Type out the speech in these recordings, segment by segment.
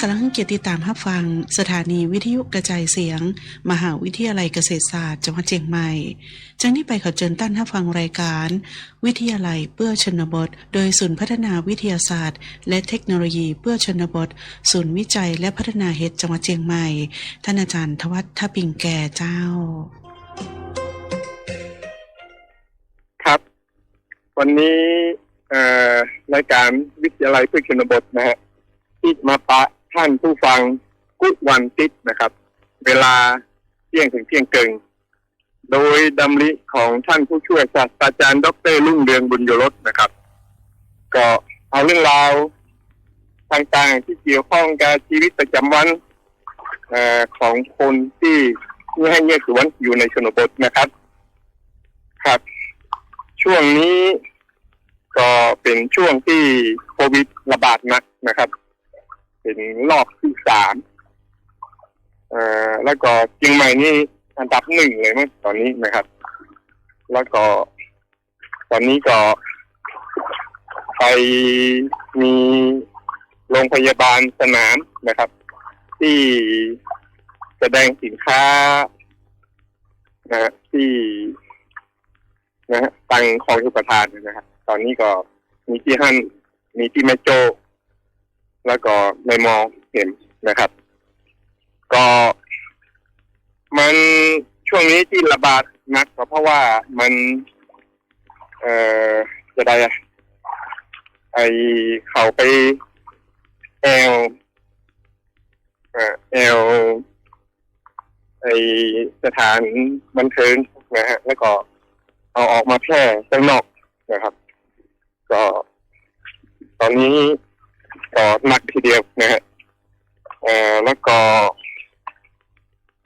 กำลังเกียรติตามรับฟัง สถานีวิทยุกระจายเสียง มหาวิทยาลัยเกษตรศาสตร์จังหวัดเชียงใหม่จากนี้ไปขอเชิญท่านรับฟังรายการ วิทยาลัยเพื่อชนบท โดยศูนย์พัฒนาวิทยาศาสตร์ และเทคโนโลยีเพื่อชนบท ศูนย์วิจัยและพัฒนาเฮดจังหวัดเชียงใหม่ ท่านอาจารย์ทวัฒน์ทปิงแก่เจ้า ครับ วันนี้เอ่อรายการวิทยาลัยเพื่อชนบทนะฮะที่มาปะ ท่านผู้ฟังกุ๊ดวันติดนะครับ เวลาเที่ยงถึงเที่ยงเกิงโดยดำริของท่านผู้ช่วยศาสตราจารย์ดรรุ่งเรืองบุญยรสนะครับ ก็เอาเรื่องราวต่างๆที่เกี่ยวข้องกับชีวิตประจำวันอของคนที่ที่ให้เงียสวนอยู่ในชนบทนะครับ ครับ ช่วงนี้ก็เป็นช่วงที่โควิดระบาดหนักนะครับ เป็นรอบที่สามเอ่อแล้วก็เชียงใหม่นี่อันดับหนึ่งเลยมั้งตอนนี้นะครับ แล้วก็ ตอนนี้ก็ไปมีโรงพยาบาลสนามนะครับ ที่แสดงสินค้านะฮะที่นะฮะตังของชุประทานนะครับ ตอนนี้ก็มีที่หั่นมีที่แม่โจ แล้วก็ในมองเห็นนะครับ ก็มันช่วงนี้ที่ระบาดหนักก็เพราะว่ามัน เอ่อจะได้อะไอเขาไปแอลเอ่อแอลไอสถานบันเทิงนะฮะ แล้วก็เอาออกมาแพร่ข้างนอกนะครับ ก็ตอนนี้็หนักทีเดียวนะฮะเอ่อแล้วก็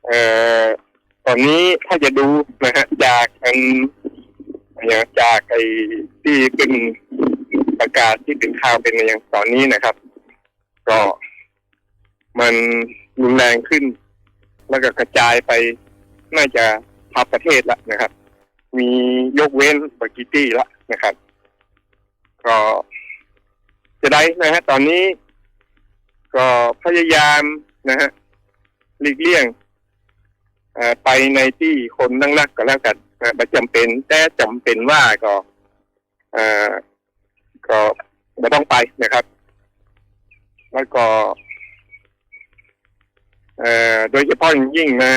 เอ่อตอนนี้ถ้าจะดูนะฮะจากอันอย่างจากไอ้ที่เป็นประกาศที่เป็นข่าวเป็นอย่างตอนนี้นะครับ ก็มันรุนแรงขึ้น แล้วก็กระจายไปน่าจะทับประเทศละนะครับ มียกเว้นบากิตี้ละนะครับ ก็ จะได้นะฮะ ตอนนี้ก็พยายามนะฮะหลีกเลี่ยงไปในที่คนนั่งนักก็แล้วกันนะไม่จำเป็น แต่จำเป็นว่าก็เออก็ไม่ต้องไปนะครับ แล้วก็เอ่อโดยเฉพาะอย่างยิ่งนะ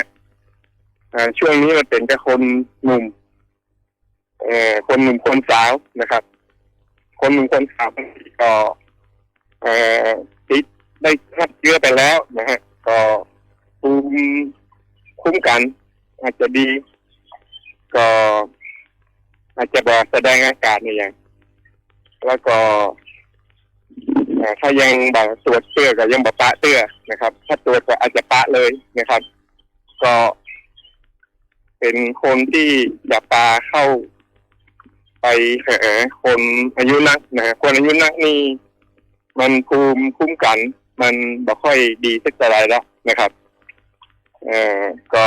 ช่วงนี้มันเป็นแต่คนหนุ่มเอ่อคนหนุ่มคนสาวนะครับ คนหนุ่มคนสาวบางทีก็เออติดได้รับเชื้อไปแล้วนะฮะ ก็ภูมิคุ้มกัน อาจจะดี ก็อาจจะบอกแสดงอาการในอย่างแล้วก็ถ้ายังบอกตรวจเตื้อก็ยังบอกปะเตื้อนะครับ ถ้าตรวจก็อาจจะปะเลยนะครับ ก็เป็นคนที่จะปาเข้า ไปหาคนอายุนักนะฮะคนอายุนักนี่มันภูมิคุ้มกัน มันบ่ค่อยดีสักเท่าไรแล้วนะครับ เอ่อก็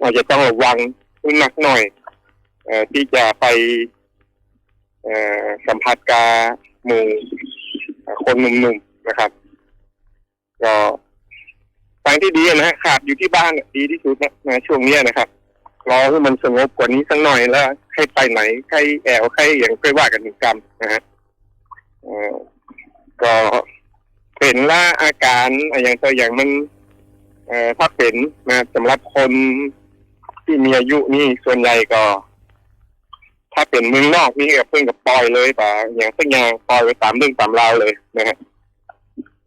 อาจจะต้องระวังหนักหน่อย เอ่อที่จะไป เอ่อสัมผัสกาหมู่คนหนุ่มๆนะครับ ก็ทางที่ดีนะฮะขาดอยู่ที่บ้านดีที่สุดนะนะช่วงเนี้ยนะครับรอให้มันสงบกว่านี้สักหน่อยแล้ว ขรไปไหนใครแอวใครอย่างค่อยว่ากันถึงกรรมนะฮะเออก็เห็นว่าอาการอย่างตัวอย่างมันเออถ้าเป็นนะสำหรับคนที่มีอายุนี่ส่วนใหญ่ก็ ถ้าเป็นมืองนอกนี่ก็เพิ่งกับปล่อยเลยป่ะอย่างสักอย่างปล่อยไปตามเรื่องตามราวเลยนะฮะ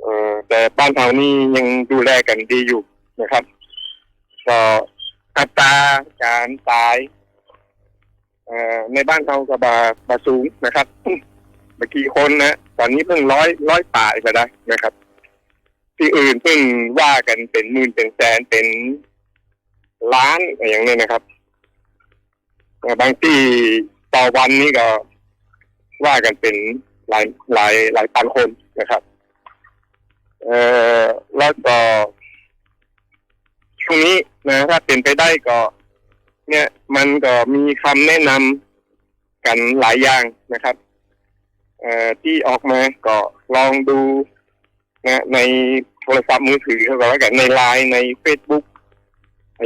เออแต่บ้านเรานี่ยังดูแลกันดีอยู่นะครับ ก็อัตราการตาย ในบ้านเราก็บาบาสูงนะครับเมื่อกี้คนนะตอนนี้เพิ่งร้อยร้อยตายไปได้นะครับ ที่อื่นเพิ่งว่ากันเป็นหมื่นเป็นแสนเป็นล้านอะไรอย่างนี้นะครับบางที่ต่อวันนี้ก็ว่ากันเป็นหลายหลายหลายพันคนนะครับ เอ่อแล้วก็ช่วงนี้นะถ้าเป็นไปได้ก็ เนี่ยมันก็มีคำแนะนำกันหลายอย่างนะครับเอ่อที่ออกมาก็ลองดูนะในโทรศัพท์มือถือก็แล้วกันในไลน์ใน Facebook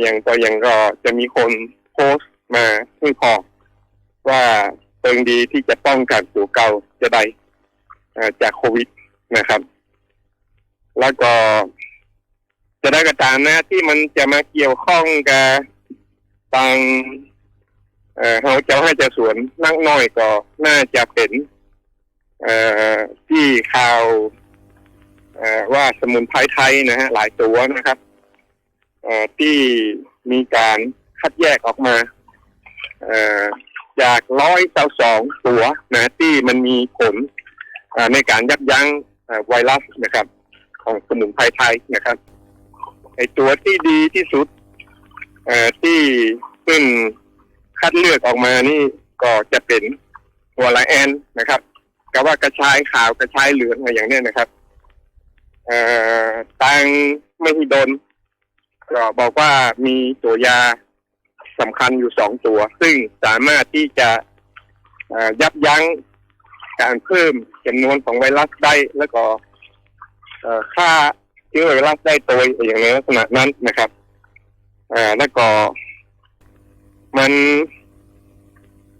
อย่างตัวอย่างก็จะมีคนโพสต์มาให้พอว่าเปิงดีที่จะป้องกันตัวเก่าจะได้อ่อจากโควิดนะครับ แล้วก็จะได้กระตามนะที่มันจะมาเกี่ยวข้องกับ ทางเอ่อเขาเจ้าให้เจะสวนนักน้อยก็น่าจะเป็นเอ่อที่ข่าวเอ่อว่าสมุนไพรไทยนะฮะหลายตัวนะครับเอ่อที่มีการคัดแยกออกมาเอ่อจากร้อยเาสองตัวนะที่มันมีผลในการยับยั้งไวรัสนะครับ ของสมุนไพรไทยนะครับไอตัวที่ดีที่สุด เอ่อที่เพิ่งคัดเลือกออกมานี่ก็จะเป็นหัวละแอนนะครับก็ว่ากระชายขาวกระชายเหลืองอะไรอย่างเนี้ยนะครับเอ่อตังไม่ฮิดนก็บอกว่ามีตัวยาสำคัญอยู่สองตัว ซึ่งสามารถที่จะยับยั้งการเพิ่มจำนวนของไวรัสได้แล้วก็ฆ่าเชื้อไวรัสได้โดยอย่างในลักษณะนั้นนะครับ อ่อแล้วก็มัน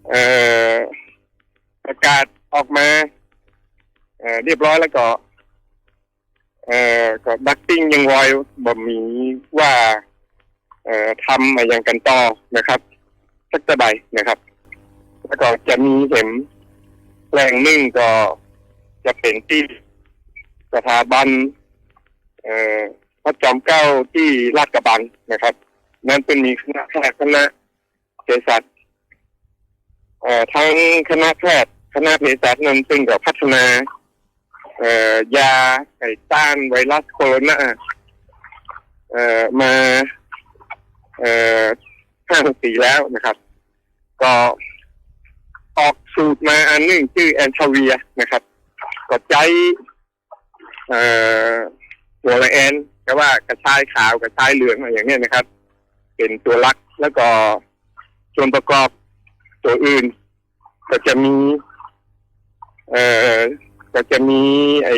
เอ่อประกาศออกมาเอ่อเรียบร้อยแล้วก็ เอ่อก็ดักติ้งยังวอยบ่มีว่า เอ่อทำอะไรอย่างกันต่อนะครับ สักจะใดนะครับ แล้วก็จะมีเห็นแหล่งนึ่งก็จะเป็นที่สถาบัน เอ่อพระจอมเกล้าที่ลาดกระบังนะครับ นั่นเป็นมีคณะแพทย์คณะเภสัชเอ่อทั้งคณะแพทย์คณะเภสัชนั้นซึ่งก็พัฒนา เอ่อยาไก่ต้านไวรัสโคโรนาเอ่อมา เอ่อห้าปีแล้วนะครับ ก็ออกสูตรมาอันหนึ่งชื่อแอนทาเวียนะครับ ก็ใจเอ่อตัวละแอนแต่ว่ากระชายขาวกระชายเหลืองอะไรอย่างเงี้ยนะครับ เป็นตัวหลักแล้วก็ส่วนประกอบตัวอื่น ก็จะมี เอ่อก็จะมีไอ้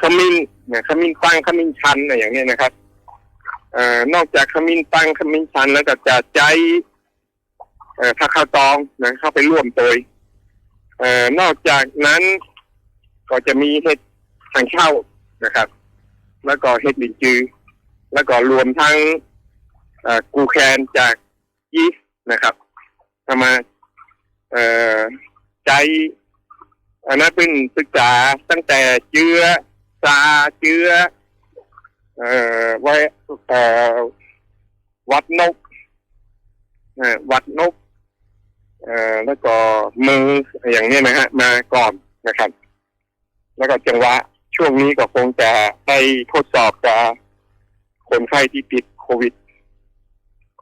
ขมิ้นเนี่ยขมิ้นตั้งขมิ้นชันอะไรอย่างเงี้ยนะครับ เอ่อนอกจากขมิ้นตั้งขมิ้นชันแล้วก็จะใจเอ่อผักข้าวตองนะเข้าไปร่วมตัวเอ่อนอกจากนั้นก็จะมีเห็ดทางเช่านะครับ แล้วก็เห็ดหลินจือ แล้วก็รวมทั้ง กูแคนจากยีสต์นะครับเอามาเอใจอันนั้นเป็นศึกษาตั้งแต่เชื้อซาเชื้อเอ่อไว้เอ่อวัดนกวัดนกเอ่อแล้วก็มืออย่างนี้นะฮะ มาก่อนนะครับ แล้วก็จังหวะช่วงนี้ก็คงจะได้ทดสอบกับคนไข้ที่ติดโควิด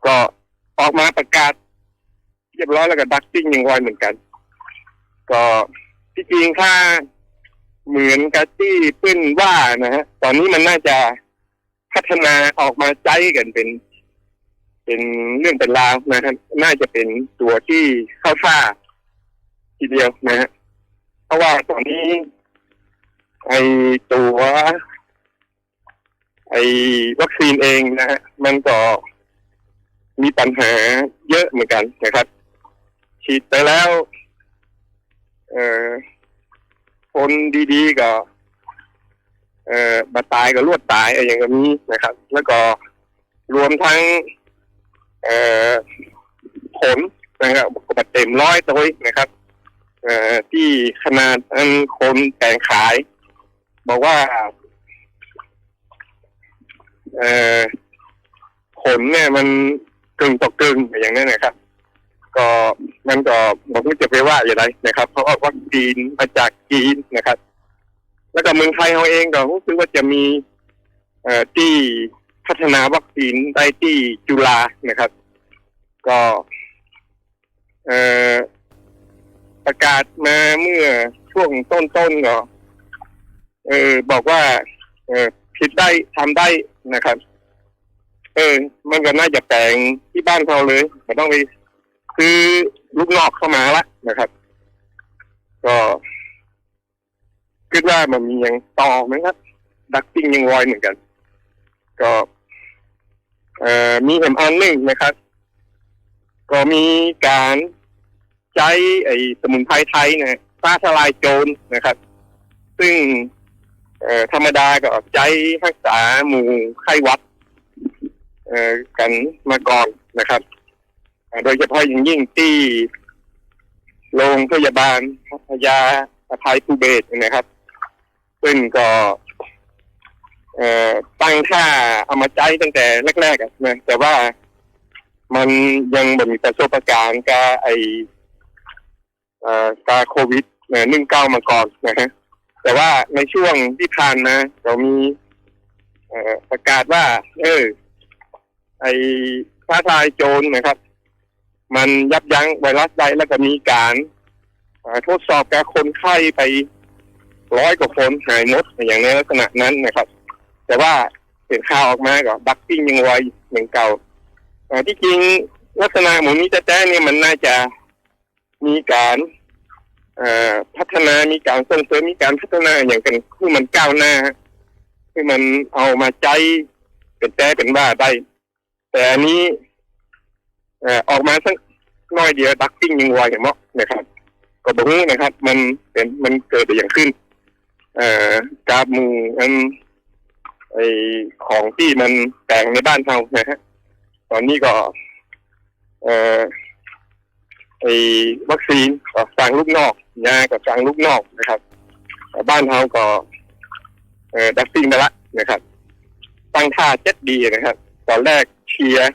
ก็ออกมาประกาศเรียบร้อยแล้วก็ดักติ้งยังไวเหมือนกัน ก็ที่จริงถ้าเหมือนกับที่เพื่อนว่านะฮะตอนนี้มันน่าจะพัฒนาออกมาใจกันเป็น เป็นเรื่องเป็นราวนะครับน่าจะเป็นตัวที่เข้าท่าทีเดียวนะฮะเพราะว่าตอนนี้ ไอตัว ไอวัคซีนเองนะฮะมันก็ มีปัญหาเยอะเหมือนกันนะครับ ฉีดไปแล้ว เออคนดีๆก็เอ่อบาตายก็รวดตายอะไรอย่างนี้นะครับ แล้วก็รวมทั้ง เอ่อผลนะครับก็เต็มร้อยตัวนะครับ เอ่อที่ขนาดอันคนแต่งขาย บอกว่า เอ่อผลเนี่ยมัน กึ่งต่อกึ่งอย่างนั้นนะครับ ก็มันก็บอกว่าจะไปว่าอย่างไรนะครับ เพราะว่าวัคซีนมาจากจีนนะครับ แล้วก็เมืองไทยเราเองก็รู้สึกว่าจะมีเอ่อที่พัฒนาวัคซีนได้ที่จุฬานะครับ ก็เอ่อประกาศมาเมื่อช่วงต้นๆก็เออบอกว่า เออผิดได้ทำได้นะครับ เออ มันก็น่าจะแปลงที่บ้านเขาเลยไม่ต้องไปซื้อลูกนอกเข้ามาละนะครับ ก็คิดว่ามันมีอย่างต่อไหมครับ ดักติ้งยังวอยเหมือนกัน ก็เอ่อมีเห็นอันหนึ่งนะครับ ก็มีการใช้ไอ้สมุนไพรไทยนี่ยฟ้าทลายโจรนะครับ ซึ่งเอ่อธรรมดาก็ใช้รักษาหมู่ไข้วัด กันมาก่อนนะครับ โดยเฉพาะอย่างยิ่งที่โรงพยาบาลพยาอภัยภูเบศนะครับ ซึ่งก็ตั้งท่าเอามาใช้ตั้งแต่แรกๆนะแต่ว่ามันยังบบมีประสบการณ์กับไออกาโควิดหนึ่งเก้ามาก่อนนะฮะแต่ว่าในช่วงที่ผ่านมาเรามีประกาศว่า เออ ไอฟ้าทายโจรนะครับ มันยับยั้งไวรัสได้แล้วก็มีการทดสอบกับคนไข้ไปร้อยกว่าคนหายหมดอย่างในลักษณะนั้นนะครับ แต่ว่าเห็นข่าวออกมาก็ดักติ้งยังไวเหมือนเก่าเอ่ที่จริงลักษณะหมูนี้จะแจ้เนี่ยมันน่าจะมีการพัฒนามีการส่งเสริมมีการพัฒนาอย่างกันคือมันก้าวหน้าคือมันเอามาใจเป็นแต่เป็นว่าได้ แต่อันนี้เออออกมาสักน้อยเดียวดักติ้งยังไวอย่างเมาะนะครับ ก็บอกว่านะครับ มันเป็นมันเกิดอย่างขึ้น เอ่อกาบมูอันไอของที่มันแต่งในบ้านเรานะฮะตอนนี้ก็ เอ่อไอวัคซีนก็สั่งลูกนอกยาก็สั่งลูกนอกนะครับบ้านเราก็ เอ่อดักซิ่งไปละนะครับ ตั้งท่าเจ็ดดีนะครับ ตอนแรกเชียร์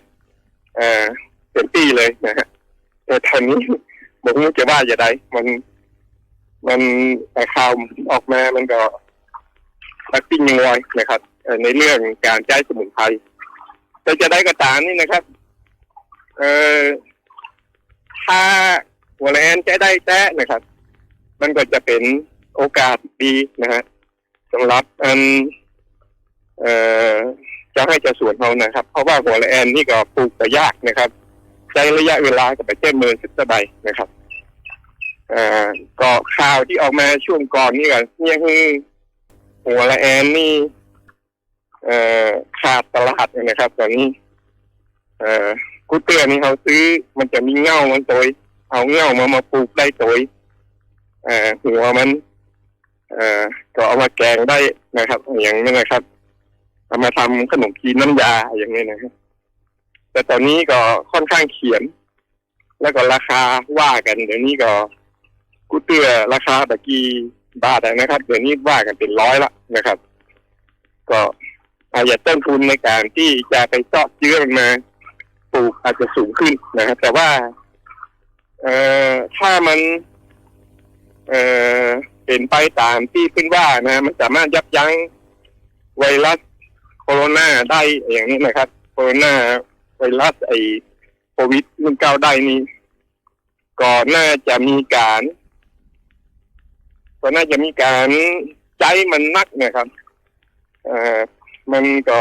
เอ่อเต็มที่เลยนะฮะแต่ตอนนี้ผมไม่รู้จะว่าอย่างไรมัน มันแต่ข่าวออกมามันก็ดักซิ่งยังไวนะครับในเรื่องการใช้สมุนไพรแต่จะได้กระตามนี่นะครับ เอ่อถ้าหัวแลนใช้ได้แท้นะครับ มันก็จะเป็นโอกาสดีนะฮะสำหรับอันเอ่อ จะให้จะสวนเรานะครับ เพราะว่าหัวแอนนี่ก็ปลูกแต่ยากนะครับใช้ระยะเวลากับไปเจ้เมินสิบสบายนะครับเอ่อก็ข่าวที่ออกมาช่วงก่อนนี่ก็เนี่ยคือหัวละแอนนี่เอ่อขาดตลาดนะครับ ตอนนี้เอ่อกูเตือนนี่เขาซื้อ มันจะมีเง่ามันตัวเอาเง่ามามาปลูกได้ตัวเอ่อหัวมันเอ่อก็เอามาแกงได้นะครับ อย่างนี้นะครับ เอามาทำขนมจีนน้ำยาอย่างนี้นะครับแต่ตอนนี้ก็ค่อนข้างเขียน แล้วก็ราคาว่ากันเดี๋ยวนี้ก็กูเตือราคาตะกี้บาทนะครับเดี๋ยวนี้ว่ากันเป็นร้อยละนะครับ ก็อาจจะต้นทุนในการที่จะไปเจาะเชื้อมันมาปลูกอาจจะสูงขึ้นนะครับ แต่ว่า เอ่อถ้ามัน เอ่อเป็นไปตามที่ขึ้นว่านะ มันสามารถยับยั้งไวรัส โคโรนาได้อย่างนี้นะครับ โคโรนาไวรัสไอโควิด1 9ได้นี้ก็น่าจะมีการ ก็น่าจะมีการใจมันนักนะครับเอ่อมันก็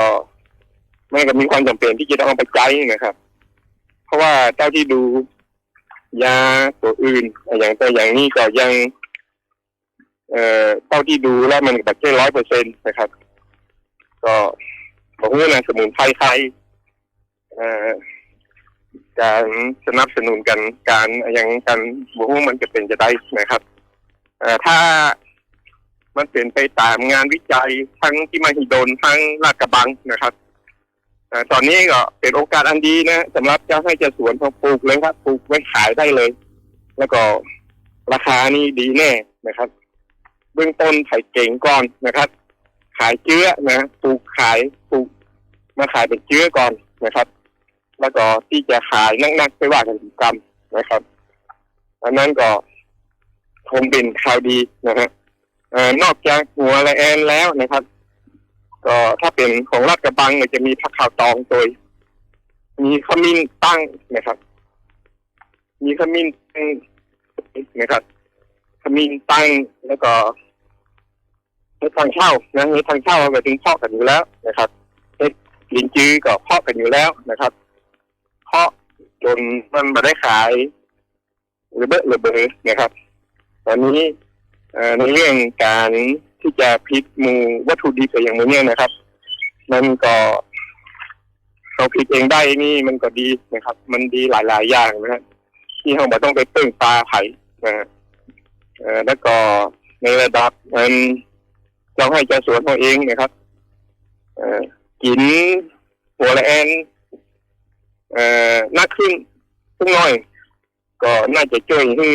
มันก็มีความจำเป็นที่จะต้องไปใจนะครับ เพราะว่าเท่าที่ดูยาตัวอื่น อย่างตัวอย่างนี้ก็ยัง เอ่อเท่าที่ดูแล้วมันแบบแค่ร้อยเปอร์เซ็นต์นะครับ ก็ ผมว่านสมุนไพรไทยการสนับสนุนกันการอย่างกันบุ้งมันจะเป็นจะได้นะครับเอ่ถ้ามันเป็นไปตามงานวิจัยทั้งที่มาฮิดนทั้งลาดกระบังนะครับอตอนนี้ก็เป็นโอกาสอันดีนะสำหรับเจ้าให้จ้าสวนเขาปลูกเลยครับปลูกไว้ขายได้เลย แล้วก็ราคานี่ดีแน่นะครับ เบื้องต้นไผ่เก่งก่อนนะครับ ขายเชื้อนะปลูกขายปลูกมาขายเป็นเชื้อก่อนนะครับ แล้วก็ที่จะขายนักๆไปว่ากันกรรมนะครับอันนั้นก็คงเป็นข่าวดีนะฮะนอกจากหัวละแอนแล้วนะครับ ก็ถ้าเป็นของรัดกระบังเนี่ยจะมีผักข่าวตองโดย มีขมิ้นตั้งนะครับ มีขมิ้นตั้งนะครับขมิ้นตั้งแล้วก็ เฮ็ดทางเช่านะเฮ็ดทางเช่าก็ถึงเพาะกันอยู่แล้วนะครับเฮ็ดลินจื้อก็เพาะกันอยู่แล้วนะครับเพาะจนมันมาได้ขายระเบิดระเบิดนะครับ ตอนนี้ในเรื่องการที่จะพลิกมูวัตถุดิบอย่างนี้เนี่ยนะครับ มันก็เราพลิกเองได้นี่มันก็ดีนะครับ มันดีหลาย ๆ อย่างนะฮะที่เราไม่ต้องไปตึงปลาไผ่นะฮะแล้วก็ในระดับมัน เราให้เจ้าสวนของเองนะครับ เอ่อกินหัวละแอนเอ่อนักขึ้นสักหน่อย ก็น่าจะช่วยให้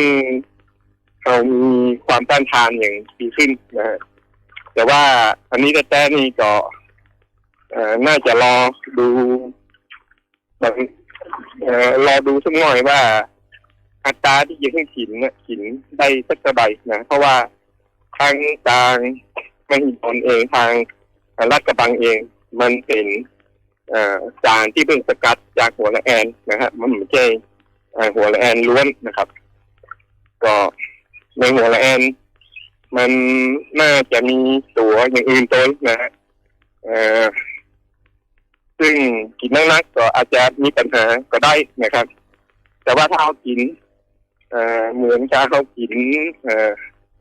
เรามีความต้านทานอย่างดีขึ้นนะฮะแต่ว่าอันนี้แต่แต่นี่ก็เอ่อน่าจะรอดูแบบเอ่อรอดูสักหน่อยว่าอัตราที่จะให้กินเนี่ยกินได้สักเท่าใดนะ เพราะว่าทางทาง มหิดลเองทางรัฐกระบังเอง มันเป็นเอ่อสารที่เพิ่งสกัดจากหัวละแอนนะครับมันไม่ใช่เอ่อหัวละแอนล้วนนะครับ ก็ในหัวละแอน มันน่าจะมีตัวอย่างอื่นตัวนะฮะซึ่งกินนักๆก็อาจจะมีปัญหาก็ได้นะครับ แต่ว่าถ้าเรากินเหมือนกับเรากิน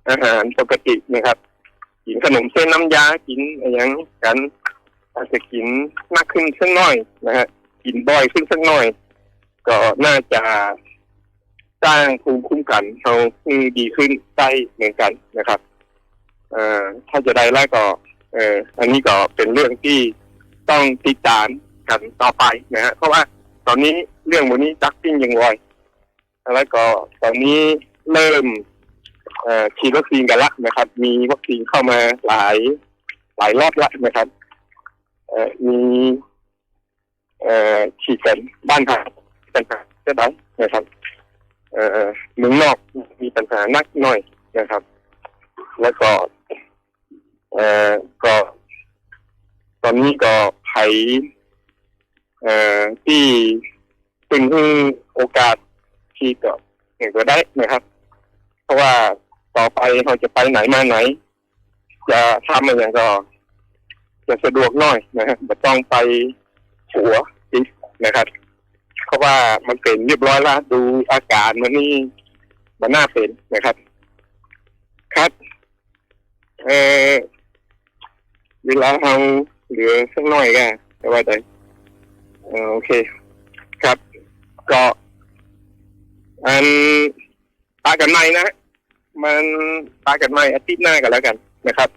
อาหารปกตินะครับ กินขนมเส้นน้ำยากินอะไรอย่างกันอาจจะกินมากขึ้นสักหน่อยนะฮะกินบ่อยขึ้นสักหน่อย ก็น่าจะสร้างภูมิคุ้มกันเราให้ดีขึ้นได้เหมือนกันนะครับ เอ่อถ้าจะได้แล้วก็ เอ่ออันนี้ก็เป็นเรื่องที่ต้องติดตามกันต่อไปนะฮะเพราะว่าตอนนี้เรื่องวันนี้จักปิ้งยังไวแล้วก็ตอนนี้เริ่ม ฉีดวัคซีนกันละนะครับ มีวัคซีนเข้ามาหลายหลายรอบละนะครับเอ่อมีเอ่อฉีดกันบ้านเราปัญหาจะได้นะครับเอ่อเมืองนอกมีปัญหานักหน่อยนะครับ แล้วก็เอ่อก็ ตอนนี้ก็ไผเอ่อที่เป็นให้โอกาสที่ก็เห็นก็ได้นะครับ เพราะว่า ต่อไปเราจะไปไหนมาไหน จะทำอะไรก็ จะสะดวกหน่อยนะฮะไม่ต้องไปหัวอีกนะครับเพราะว่ามันเป็นเรียบร้อยแล้วดูอาการมันนี่มันน่าเป็นนะครับ ครับเออเวลาเราเหลือสักหน่อยก็จะว่าใจเออโอเค ครับ ก็อันปากันใหม่นะ มันปากันใหม่อาทิตย์หน้ากันแล้วกันนะครับ